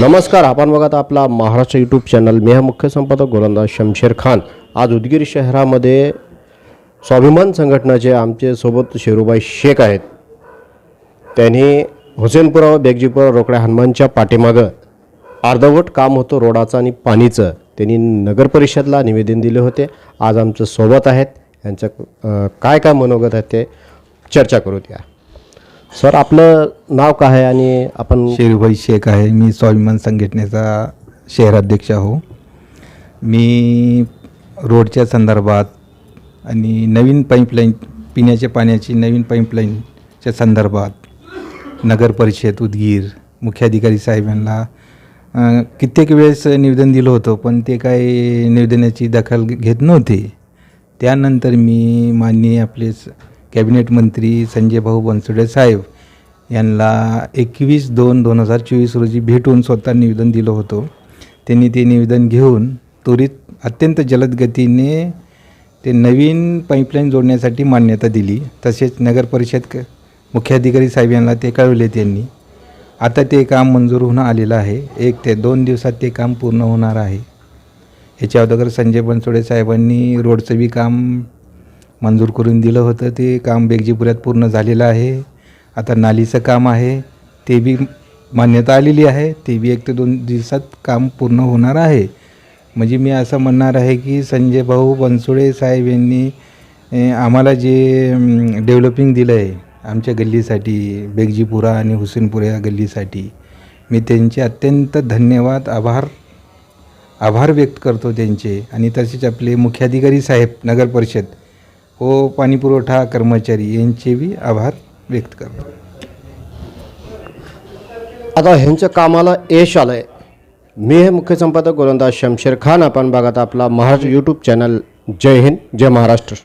नमस्कार आपण बघत आपला महाराष्ट्र यूट्यूब चॅनल मी हा मुख्य संपादक गोलंदाज शमशेर खान. आज उदगीर शहरामध्ये स्वाभिमान संघटनाचे आमचे सोबत शेरूबाई शेख आहेत. त्यांनी हुसेनपुरा व बेगजीपुरा रोकड्या हनुमानच्या पाठीमागं अर्धवट काम होतं रोडाचं आणि पाणीचं. त्यांनी नगर परिषदला निवेदन दिले होते. आज आमचं सोबत आहेत. यांचं काय काय मनोगत आहे ते चर्चा करू द्या सर आपलं नाव काय आहे आणि आपण शेरुभाई शेख आहे. मी स्वाभिमान संघटनेचा शहराध्यक्ष आहो. मी रोडच्या संदर्भात आणि नवीन पाईपलाईन पिण्याच्या पाण्याची नवीन पाईपलाईनच्या संदर्भात नगर परिषद उदगीर मुख्याधिकारी साहेबांना अ, कित्येक वेळेस निवेदन दिलं होतं पण ते काही निवेदनाची दखल घेत नव्हते. त्यानंतर मी माननीय आपले स- कॅबिनेट मंत्री संजय भाऊ बनसोडे साहेब यांना एकवीस दोन दोन हजार चोवीस रोजी भेटून स्वतः निवेदन दिलं होतं. त्यांनी ते निवेदन घेऊन त्वरित अत्यंत जलद गतीने ते नवीन पाईपलाईन जोडण्यासाठी मान्यता दिली. तसेच नगर परिषद क मुख्याधिकारी साहेब यांना ते कळवले त्यांनी. आता ते काम मंजूर होऊन आलेलं आहे. एक ते दोन दिवसात ते काम पूर्ण होणार आहे. याच्या अगोदर संजय बनसोडे साहेबांनी रोडचं बी काम मंजूर करून दिलं होतं. ते काम बेगजीपुऱ्यात पूर्ण झालेलं आहे. आता नालीचं काम आहे. ते बी मान्यता आलेली आहे. ते बी एक ते दोन दिवसात काम पूर्ण होणार आहे. म्हणजे मी असं म्हणणार आहे की संजय भाऊ बनसोडे साहेब यांनी आम्हाला जे डेव्हलपिंग दिलं आहे आमच्या गल्लीसाठी बेगजीपुरा आणि हुसेनपुरा या गल्लीसाठी मी त्यांचे अत्यंत धन्यवाद आभार आभार व्यक्त करतो त्यांचे. आणि तसेच आपले मुख्याधिकारी साहेब नगर परिषद हो, व पाणीपुरवठा कर्मचारी यांचे बी आभार व्यक्त करतो. आता ह्यांच्या कामाला यश आलं आहे मी हे मुख्य संपादक गोलंदाज शमशेर खान आपण बघत आपला महाराष्ट्र यूट्यूब चॅनल जय हिंद जय महाराष्ट्र.